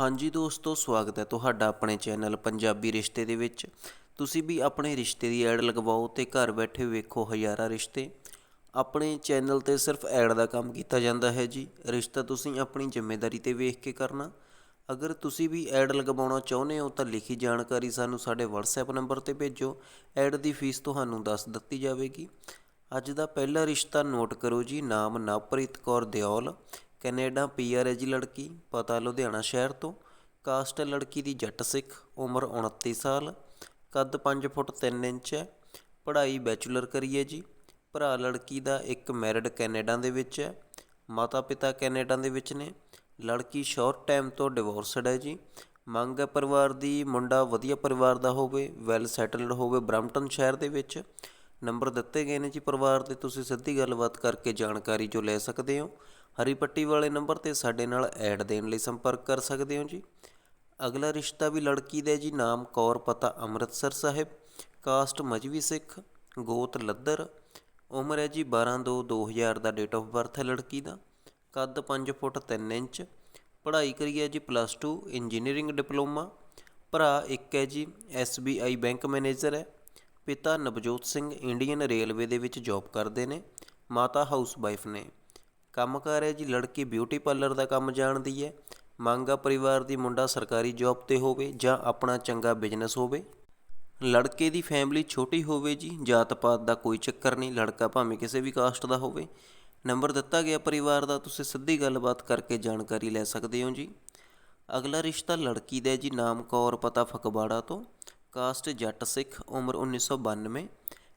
ਹਾਂਜੀ ਦੋਸਤੋ, ਸਵਾਗਤ ਹੈ ਤੁਹਾਡਾ ਆਪਣੇ ਚੈਨਲ ਪੰਜਾਬੀ ਰਿਸ਼ਤੇ ਦੇ ਵਿੱਚ। ਤੁਸੀਂ ਵੀ ਆਪਣੇ ਰਿਸ਼ਤੇ ਦੀ ਐਡ ਲਗਵਾਓ ਤੇ ਘਰ ਬੈਠੇ ਵੇਖੋ ਹਜ਼ਾਰਾਂ ਰਿਸ਼ਤੇ। ਆਪਣੇ ਚੈਨਲ ਤੇ ਸਿਰਫ ਐਡ ਦਾ ਕੰਮ ਕੀਤਾ ਜਾਂਦਾ ਹੈ ਜੀ। ਰਿਸ਼ਤਾ ਤੁਸੀਂ ਆਪਣੀ ਜ਼ਿੰਮੇਵਾਰੀ ਤੇ ਵੇਖ ਕੇ ਕਰਨਾ। ਅਗਰ ਤੁਸੀਂ ਵੀ ਐਡ ਲਗਵਾਉਣਾ ਚਾਹੁੰਦੇ ਹੋ ਤਾਂ ਲਿਖੀ ਜਾਣਕਾਰੀ ਸਾਨੂੰ ਸਾਡੇ WhatsApp ਨੰਬਰ ਤੇ ਭੇਜੋ। ਐਡ ਦੀ ਫੀਸ ਤੁਹਾਨੂੰ ਦੱਸ ਦਿੱਤੀ ਜਾਵੇਗੀ। ਅੱਜ ਦਾ ਪਹਿਲਾ ਰਿਸ਼ਤਾ ਨੋਟ ਕਰੋ ਜੀ, ਨਾਮ ਨਵਪ੍ਰੀਤ ਕੌਰ ਦਿਓਲ। ਕੈਨੇਡਾ ਪੀਆਰ ਹੈ ਜੀ ਲੜਕੀ, ਪਤਾ ਲੁਧਿਆਣਾ ਸ਼ਹਿਰ ਤੋਂ। ਕਾਸਟ ਹੈ ਲੜਕੀ ਦੀ ਜੱਟ ਸਿੱਖ, ਉਮਰ 29 ਸਾਲ, ਕੱਦ 5 ਫੁੱਟ 3 ਇੰਚ ਹੈ, ਪੜ੍ਹਾਈ ਬੈਚਲਰ ਕਰੀ ਹੈ ਜੀ। ਭਰਾ ਲੜਕੀ ਦਾ ਇੱਕ ਮੈਰਿਡ ਕੈਨੇਡਾ ਦੇ ਵਿੱਚ ਹੈ, ਮਾਤਾ ਪਿਤਾ ਕੈਨੇਡਾ ਦੇ ਵਿੱਚ ਨੇ। ਲੜਕੀ ਸ਼ਾਰਟ ਟਾਈਮ ਤੋਂ ਡਿਵੋਰਸਡ ਹੈ ਜੀ। ਮੰਗ ਹੈ ਪਰਿਵਾਰ ਦੀ, ਮੁੰਡਾ ਵਧੀਆ ਪਰਿਵਾਰ ਦਾ ਹੋਵੇ, ਵੈਲ ਸੈਟਲਡ ਹੋਵੇ ਬ੍ਰੈਂਪਟਨ ਸ਼ਹਿਰ ਦੇ ਵਿੱਚ। ਨੰਬਰ ਦਿੱਤੇ ਗਏ ਨੇ ਜੀ ਪਰਿਵਾਰ ਦੇ, ਤੁਸੀਂ ਸਿੱਧੀ ਗੱਲਬਾਤ ਕਰਕੇ ਜਾਣਕਾਰੀ ਜੋ ਲੈ ਸਕਦੇ ਹੋ। ਹਰੀ ਪੱਟੀ ਵਾਲੇ ਨੰਬਰ ਤੇ ਸਾਡੇ ਨਾਲ ਐਡ ਦੇਣ ਲਈ ਸੰਪਰਕ ਕਰ ਸਕਦੇ ਹੋ ਜੀ। ਅਗਲਾ ਰਿਸ਼ਤਾ ਵੀ ਲੜਕੀ ਦਾ ਜੀ, ਨਾਮ ਕੌਰ, ਪਤਾ ਅੰਮ੍ਰਿਤਸਰ ਸਾਹਿਬ। ਕਾਸਟ ਮਜਵੀ ਸਿੱਖ, ਗੋਤ ਲੱਦਰ। ਉਮਰ ਹੈ ਜੀ 12 2 2000 ਦਾ ਡੇਟ ਆਫ ਬਰਥ ਹੈ ਲੜਕੀ ਦਾ। ਕੱਦ 5 ਫੁੱਟ 3 ਇੰਚ। ਪੜ੍ਹਾਈ ਕਰੀ ਹੈ ਜੀ ਪਲੱਸ 2 ਇੰਜੀਨੀਅਰਿੰਗ ਡਿਪਲੋਮਾ। ਭਰਾ ਇੱਕ ਹੈ ਜੀ SBI ਬੈਂਕ ਮੈਨੇਜਰ ਹੈ। ਪਿਤਾ ਨਵਜੋਤ ਸਿੰਘ ਇੰਡੀਅਨ ਰੇਲਵੇ ਦੇ ਵਿੱਚ ਜੌਬ ਕਰਦੇ ਨੇ, ਮਾਤਾ ਹਾਊਸ ਵਾਈਫ ਨੇ ਕੰਮਕਾਰ ਹੈ ਜੀ, ਲੜਕੀ ਬਿਊਟੀ ਪਾਰਲਰ ਦਾ ਕੰਮ ਜਾਣਦੀ ਹੈ। ਮੰਗਾ ਪਰਿਵਾਰ ਦੀ ਮੁੰਡਾ ਸਰਕਾਰੀ ਜੌਬ ਤੇ ਹੋਵੇ ਜਾਂ ਆਪਣਾ ਚੰਗਾ ਬਿਜ਼ਨਸ ਹੋਵੇ। ਲੜਕੇ ਦੀ ਫੈਮਿਲੀ ਛੋਟੀ ਹੋਵੇ ਜੀ ਜਾਤ ਪਾਤ ਦਾ ਕੋਈ ਚੱਕਰ ਨਹੀਂ, ਲੜਕਾ ਭਾਵੇਂ ਕਿਸੇ ਵੀ ਕਾਸਟ ਦਾ ਹੋਵੇ। ਨੰਬਰ ਦਿੱਤਾ ਗਿਆ ਪਰਿਵਾਰ ਦਾ, ਤੁਸੀਂ ਸਿੱਧੀ ਗੱਲਬਾਤ ਕਰਕੇ ਜਾਣਕਾਰੀ ਲੈ ਸਕਦੇ ਹੋ ਜੀ। ਅਗਲਾ ਰਿਸ਼ਤਾ ਲੜਕੀ ਦਾ ਜੀ, ਨਾਮ ਕੌਰ, ਪਤਾ ਫਕਵਾੜਾ ਤੋਂ। ਕਾਸਟ ਜੱਟ ਸਿੱਖ ਉਮਰ 1992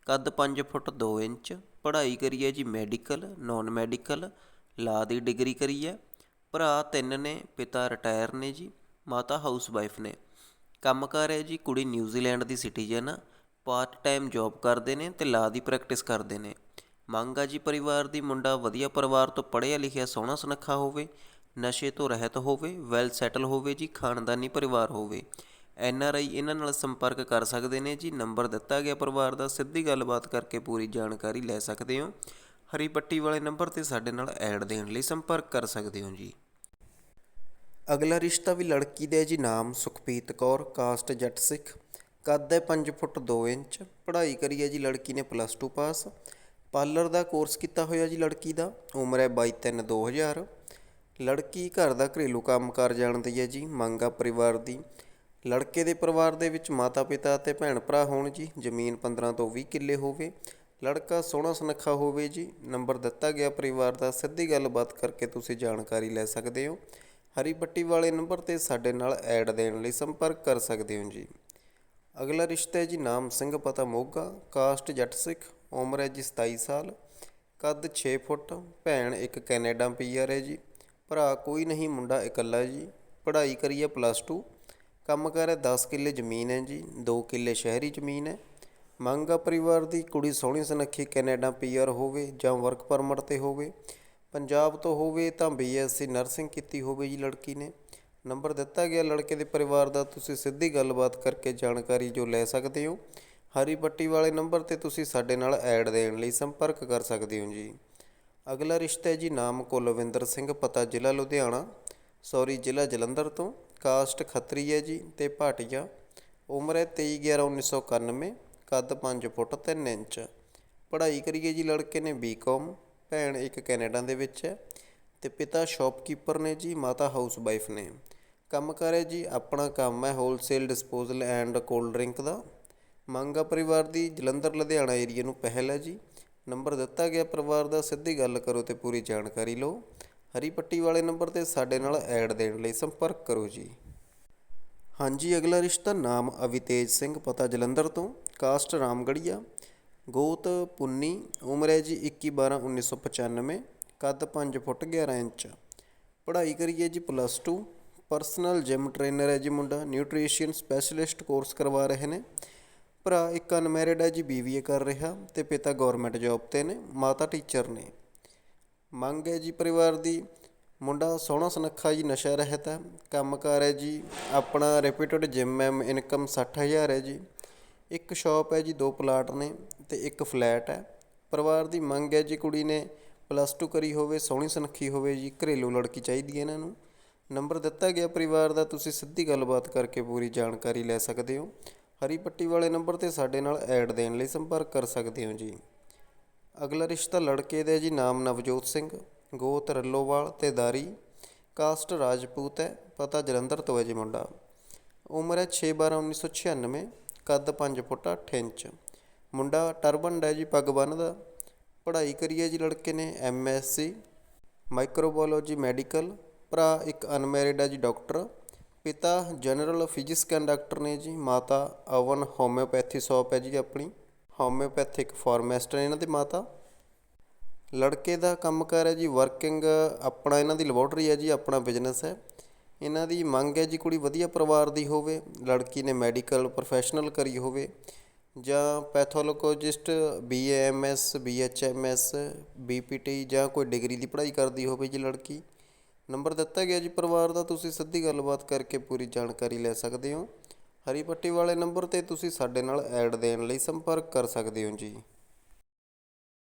ਕੱਦ 5 ਫੁੱਟ 2 ਇੰਚ, ਪੜ੍ਹਾਈ ਕਰੀ ਹੈ ਜੀ ਮੈਡੀਕਲ, ਨਾਨ ਮੈਡੀਕਲ, ਲਾ ਦੀ ਡਿਗਰੀ ਕਰੀ ਹੈ। ਭਰਾ ਤਿੰਨ ਨੇ, ਪਿਤਾ ਰਿਟਾਇਰ ਨੇ ਜੀ, ਮਾਤਾ ਹਾਊਸ ਵਾਈਫ ਨੇ ਕੰਮਕਾਰ ਹੈ ਜੀ ਕੁੜੀ ਨਿਊਜ਼ੀਲੈਂਡ ਦੀ ਸਿਟੀਜ਼ਨ ਆ ਪਾਰਟ ਟਾਈਮ ਜੌਬ ਕਰਦੇ ਨੇ ਤੇ ਲਾ ਦੀ ਪ੍ਰੈਕਟਿਸ ਕਰਦੇ ਨੇ। ਮੰਗ ਆ ਜੀ ਪਰਿਵਾਰ ਦੀ ਮੁੰਡਾ ਵਧੀਆ ਪਰਿਵਾਰ ਤੋਂ ਪੜ੍ਹਿਆ ਲਿਖਿਆ ਸੋਹਣਾ ਸੁਨੱਖਾ ਹੋਵੇ, ਨਸ਼ੇ ਤੋਂ ਰਹਿਤ ਹੋਵੇ ਵੈਲ ਸੈਟਲ ਹੋਵੇ ਜੀ, ਖਾਨਦਾਨੀ ਪਰਿਵਾਰ ਹੋਵੇ। ਐਨ ਆਰ ਆਈ ਇਹਨਾਂ ਨਾਲ ਸੰਪਰਕ ਕਰ ਸਕਦੇ ਨੇ ਜੀ। ਨੰਬਰ ਦਿੱਤਾ ਗਿਆ ਪਰਿਵਾਰ ਦਾ, ਸਿੱਧੀ ਗੱਲਬਾਤ ਕਰਕੇ ਪੂਰੀ ਜਾਣਕਾਰੀ ਲੈ ਸਕਦੇ ਹੋ। ਹਰੀ ਪੱਟੀ ਵਾਲੇ ਨੰਬਰ ਤੇ ਸਾਡੇ ਨਾਲ ਐਡ ਦੇਣ ਲਈ ਸੰਪਰਕ ਕਰ ਸਕਦੇ ਹੋ ਜੀ। ਅਗਲਾ ਰਿਸ਼ਤਾ ਵੀ ਲੜਕੀ ਦਾ ਹੈ ਜੀ, ਨਾਮ ਸੁਖਪ੍ਰੀਤ ਕੌਰ, ਕਾਸਟ ਜੱਟ ਸਿੱਖ। ਕੱਦ ਹੈ 5 ਫੁੱਟ 2 ਇੰਚ। ਪੜ੍ਹਾਈ ਕਰੀ ਹੈ ਜੀ ਲੜਕੀ ਨੇ ਪਲੱਸ 2 ਪਾਸ। ਪਾਰਲਰ ਦਾ ਕੋਰਸ ਕੀਤਾ ਹੋਇਆ ਜੀ ਲੜਕੀ ਦਾ, ਉਮਰ ਹੈ 22 3 2000 ਲੜਕੀ ਘਰ ਦਾ ਘਰੇਲੂ ਕੰਮਕਾਰ ਜਾਣਦੀ ਹੈ ਜੀ, ਮੰਗਾ ਪਰਿਵਾਰ ਦੀ। ਲੜਕੇ ਦੇ ਪਰਿਵਾਰ ਦੇ ਵਿੱਚ ਮਾਤਾ ਪਿਤਾ ਅਤੇ ਭੈਣ ਭਰਾ ਹੋਣ ਜੀ, ਜ਼ਮੀਨ 15 ਤੋਂ 20 ਕਿੱਲੇ ਹੋਵੇ। ਲੜਕਾ ਸੋਹਣਾ ਸੁਨੱਖਾ ਹੋਵੇ ਜੀ, ਨੰਬਰ ਦਿੱਤਾ ਗਿਆ ਪਰਿਵਾਰ ਦਾ, ਸਿੱਧੀ ਗੱਲਬਾਤ ਕਰਕੇ ਤੁਸੀਂ ਜਾਣਕਾਰੀ ਲੈ ਸਕਦੇ ਹੋ। ਹਰੀ ਪੱਟੀ ਵਾਲੇ ਨੰਬਰ ਤੇ ਸਾਡੇ ਨਾਲ ਐਡ ਦੇਣ ਲਈ ਸੰਪਰਕ ਕਰ ਸਕਦੇ ਹੋ ਜੀ। ਅਗਲਾ ਰਿਸ਼ਤਾ ਹੈ ਜੀ, ਨਾਮ ਸਿੰਘ, ਪਤਾ ਮੋਗਾ, ਕਾਸਟ ਜੱਟ ਸਿੱਖ, ਉਮਰ ਹੈ ਜੀ 27 ਸਾਲ, ਕੱਦ 6 ਫੁੱਟ, ਭੈਣ ਇੱਕ ਕੈਨੇਡਾ ਪੀਆਰ ਹੈ ਜੀ, ਭਰਾ ਕੋਈ ਨਹੀਂ, ਮੁੰਡਾ ਇਕੱਲਾ ਜੀ, ਪੜ੍ਹਾਈ ਕਰੀ ਹੈ ਪਲੱਸ 2 ਕੰਮ ਕਾਰ ਹੈ 10 ਕਿੱਲੇ ਜ਼ਮੀਨ ਹੈ ਜੀ 2 ਕਿੱਲੇ ਸ਼ਹਿਰੀ ਜ਼ਮੀਨ ਹੈ। ਮੰਗ ਆ ਪਰਿਵਾਰ ਦੀ, ਕੁੜੀ ਸੋਹਣੀ ਸੁਨੱਖੀ ਕੈਨੇਡਾ ਪੀਆਰ ਹੋਵੇ ਜਾਂ ਵਰਕ ਪਰਮਿਟ ਤੇ ਹੋਵੇ। ਪੰਜਾਬ ਤੋਂ ਹੋਵੇ ਤਾਂ ਬੀਐਸਸੀ ਨਰਸਿੰਗ ਕੀਤੀ ਹੋਵੇ ਜੀ ਲੜਕੀ ਨੇ। ਨੰਬਰ ਦਿੱਤਾ ਗਿਆ ਲੜਕੇ ਦੇ ਪਰਿਵਾਰ ਦਾ, ਤੁਸੀਂ ਸਿੱਧੀ ਗੱਲਬਾਤ ਕਰਕੇ ਜਾਣਕਾਰੀ ਜੋ ਲੈ ਸਕਦੇ ਹੋ। ਹਰੀ ਪੱਟੀ ਵਾਲੇ ਨੰਬਰ ਤੇ ਤੁਸੀਂ ਸਾਡੇ ਨਾਲ ਐਡ ਦੇਣ ਲਈ ਸੰਪਰਕ ਕਰ ਸਕਦੇ ਹੋ ਜੀ। ਅਗਲਾ ਰਿਸ਼ਤਾ ਹੈ ਜੀ ਨਾਮ ਕੁਲਵਿੰਦਰ ਸਿੰਘ, ਪਤਾ ਜ਼ਿਲ੍ਹਾ ਲੁਧਿਆਣਾ। ਸੌਰੀ ਜ਼ਿਲ੍ਹਾ ਜਲੰਧਰ ਤੋਂ। ਕਾਸਟ ਖੱਤਰੀ ਹੈ ਜੀ ਅਤੇ ਭਾਟੀਆ। ਉਮਰ ਹੈ 23 11 1991 ਕੱਦ ਪੰਜ ਫੁੱਟ ਤਿੰਨ ਇੰਚ। ਪੜ੍ਹਾਈ ਕਰੀਏ ਜੀ ਲੜਕੇ ਨੇ ਬੀ ਕੌਮ ਭੈਣ ਇੱਕ ਕੈਨੇਡਾ ਦੇ ਵਿੱਚ ਹੈ ਅਤੇ ਪਿਤਾ ਸ਼ੋਪਕੀਪਰ ਨੇ ਜੀ, ਮਾਤਾ ਹਾਊਸ ਵਾਈਫ ਨੇ। ਕੰਮ ਕਰ ਹੈ ਜੀ, ਆਪਣਾ ਕੰਮ ਹੈ wholesale disposal and cold drink ਦਾ। ਮੰਗਾ ਪਰਿਵਾਰ ਦੀ, ਜਲੰਧਰ, ਲੁਧਿਆਣਾ ਏਰੀਆ ਨੂੰ ਪਹਿਲ ਹੈ ਜੀ। ਨੰਬਰ ਦਿੱਤਾ ਗਿਆ ਪਰਿਵਾਰ ਦਾ, ਸਿੱਧੀ ਗੱਲ ਕਰੋ ਤੇ ਪੂਰੀ ਜਾਣਕਾਰੀ ਲਓ। ਹਰੀ ਪੱਟੀ ਵਾਲੇ ਨੰਬਰ ਤੇ ਸਾਡੇ ਨਾਲ ਐਡ ਦੇਣ ਲਈ ਸੰਪਰਕ ਕਰੋ ਜੀ। ਹਾਂਜੀ, ਅਗਲਾ ਰਿਸ਼ਤਾ ਨਾਮ ਅਵਿਤੇਜ ਸਿੰਘ, ਪਤਾ ਜਲੰਧਰ ਤੋਂ, ਕਾਸਟ ਰਾਮਗੜੀਆ, ਗੋਤ ਪੁੰਨੀ, ਉਮਰ ਹੈ ਜੀ 21 12 1995 ਕੱਦ 5 ਫੁੱਟ 11 ਇੰਚ। ਪੜ੍ਹਾਈ ਕਰੀਏ ਜੀ ਪਲੱਸ 2 ਪਰਸਨਲ ਜਿਮ ਟ੍ਰੇਨਰ ਹੈ ਜੀ ਮੁੰਡਾ, ਨਿਊਟ੍ਰੀਸ਼ਨ ਸਪੈਸ਼ਲਿਸਟ ਕੋਰਸ ਕਰਵਾ ਰਹੇ ਨੇ। ਭਰਾ ਇੱਕ ਅਨਮੈਰਿਡ ਹੈ ਜੀ, ਬੀਬੀਏ ਕਰ ਰਿਹਾ ਤੇ ਪਿਤਾ ਗਵਰਨਮੈਂਟ ਜੌਬ ਤੇ ਨੇ, ਮਾਤਾ ਟੀਚਰ ਨੇ। ਮੰਗ ਹੈ ਜੀ ਪਰਿਵਾਰ ਦੀ। ਮੁੰਡਾ ਸੋਹਣਾ ਸੁਨੱਖਾ ਜੀ, ਨਸ਼ਾ ਰਹਿਤ ਹੈ। ਕੰਮਕਾਰ ਹੈ ਜੀ, ਆਪਣਾ ਰੈਪਿਊਟਡ ਜਿਮ ਹੈ ਇਨਕਮ 60000 ਹੈ ਜੀ। ਇੱਕ ਸ਼ਾਪ ਹੈ ਜੀ, ਦੋ ਪਲਾਟ ਨੇ ਤੇ ਇੱਕ ਫਲੈਟ ਹੈ। ਪਰਿਵਾਰ ਦੀ ਮੰਗ ਹੈ ਜੀ ਕੁੜੀ ਨੇ ਪਲੱਸ 2 ਕਰੀ ਹੋਵੇ, ਸੋਹਣੀ ਸੁਨੱਖੀ ਹੋਵੇ ਜੀ, ਘਰੇਲੂ ਲੜਕੀ ਚਾਹੀਦੀ ਹੈ ਇਹਨਾਂ ਨੂੰ। ਨੰਬਰ ਦਿੱਤਾ ਗਿਆ ਪਰਿਵਾਰ ਦਾ, ਤੁਸੀਂ ਸਿੱਧੀ ਗੱਲਬਾਤ ਕਰਕੇ ਪੂਰੀ ਜਾਣਕਾਰੀ ਲੈ ਸਕਦੇ ਹੋ। ਹਰੀ ਪੱਟੀ ਵਾਲੇ ਨੰਬਰ ਤੇ ਸਾਡੇ ਨਾਲ ਐਡ ਦੇਣ ਲਈ ਸੰਪਰਕ ਕਰ ਸਕਦੇ ਹੋ ਜੀ। ਅਗਲਾ ਰਿਸ਼ਤਾ ਲੜਕੇ ਦਾ ਜੀ, ਨਾਮ ਨਵਜੋਤ ਸਿੰਘ, ਗੋਤ ਰੱਲੋਵਾਲ ਅਤੇ ਦਾਰੀ। ਕਾਸਟ ਰਾਜਪੂਤ ਹੈ, ਪਤਾ ਜਲੰਧਰ ਤੋਂ ਹੈ ਜੀ ਮੁੰਡਾ। ਉਮਰ ਹੈ 6 12 1996 ਕੱਦ ਪੰਜ ਫੁੱਟ 8 ਇੰਚ। ਮੁੰਡਾ ਟਰਬਨ ਹੈ ਜੀ, ਪੱਗ ਬੰਨ੍ਹਦਾ। ਪੜ੍ਹਾਈ ਕਰੀ ਹੈ ਜੀ ਲੜਕੇ ਨੇ ਐਮਐਸਸੀ ਮਾਈਕਰੋਬਾਇਓਲੋਜੀ ਮੈਡੀਕਲ। ਭਰਾ ਇੱਕ ਅਨਮੈਰਿਡ ਹੈ ਜੀ ਡਾਕਟਰ। ਪਿਤਾ ਜਨਰਲ ਫਿਜ਼ਿਕਸ ਕੰਡਕਟਰ ਨੇ ਜੀ, ਮਾਤਾ ਅਵਨ ਹੋਮਿਓਪੈਥੀ ਸ਼ਾਪ ਹੈ ਜੀ ਆਪਣੀ। ਹੋਮਿਓਪੈਥਿਕ ਫਾਰਮੈਸਟ ਨੇ ਇਹਨਾਂ ਦੇ ਮਾਤਾ। ਲੜਕੇ ਦਾ ਕੰਮਕਾਰ ਹੈ ਜੀ ਵਰਕਿੰਗ ਆਪਣਾ ਇਹਨਾਂ ਦੀ ਲੈਬੋਰਟਰੀ ਹੈ ਜੀ, ਆਪਣਾ ਬਿਜ਼ਨਸ ਹੈ। ਇਹਨਾਂ ਦੀ ਮੰਗ ਹੈ ਜੀ ਕੁੜੀ ਵਧੀਆ ਪਰਿਵਾਰ ਦੀ ਹੋਵੇ, ਲੜਕੀ ਨੇ ਮੈਡੀਕਲ ਪ੍ਰੋਫੈਸ਼ਨਲ ਕਰੀ ਹੋਵੇ, ਜਾਂ ਪੈਥੋਲੋਜਿਸਟ ਬੀਏਐਮਐਸ ਬੀਐਚਐਮਐਸ ਬੀਪੀਟੀ ਜਾਂ ਕੋਈ ਡਿਗਰੀ ਦੀ ਪੜ੍ਹਾਈ ਕਰਦੀ ਹੋਵੇ ਜੀ ਲੜਕੀ। ਨੰਬਰ ਦਿੱਤਾ ਗਿਆ ਜੀ ਪਰਿਵਾਰ ਦਾ, ਤੁਸੀਂ ਸਿੱਧੀ ਗੱਲਬਾਤ ਕਰਕੇ ਪੂਰੀ ਜਾਣਕਾਰੀ ਲੈ ਸਕਦੇ ਹੋ। ਹਰੀ ਪੱਟੀ ਵਾਲੇ ਨੰਬਰ ਤੇ ਤੁਸੀਂ ਸਾਡੇ ਨਾਲ ਐਡ ਦੇਣ ਲਈ ਸੰਪਰਕ ਕਰ ਸਕਦੇ ਹੋ ਜੀ।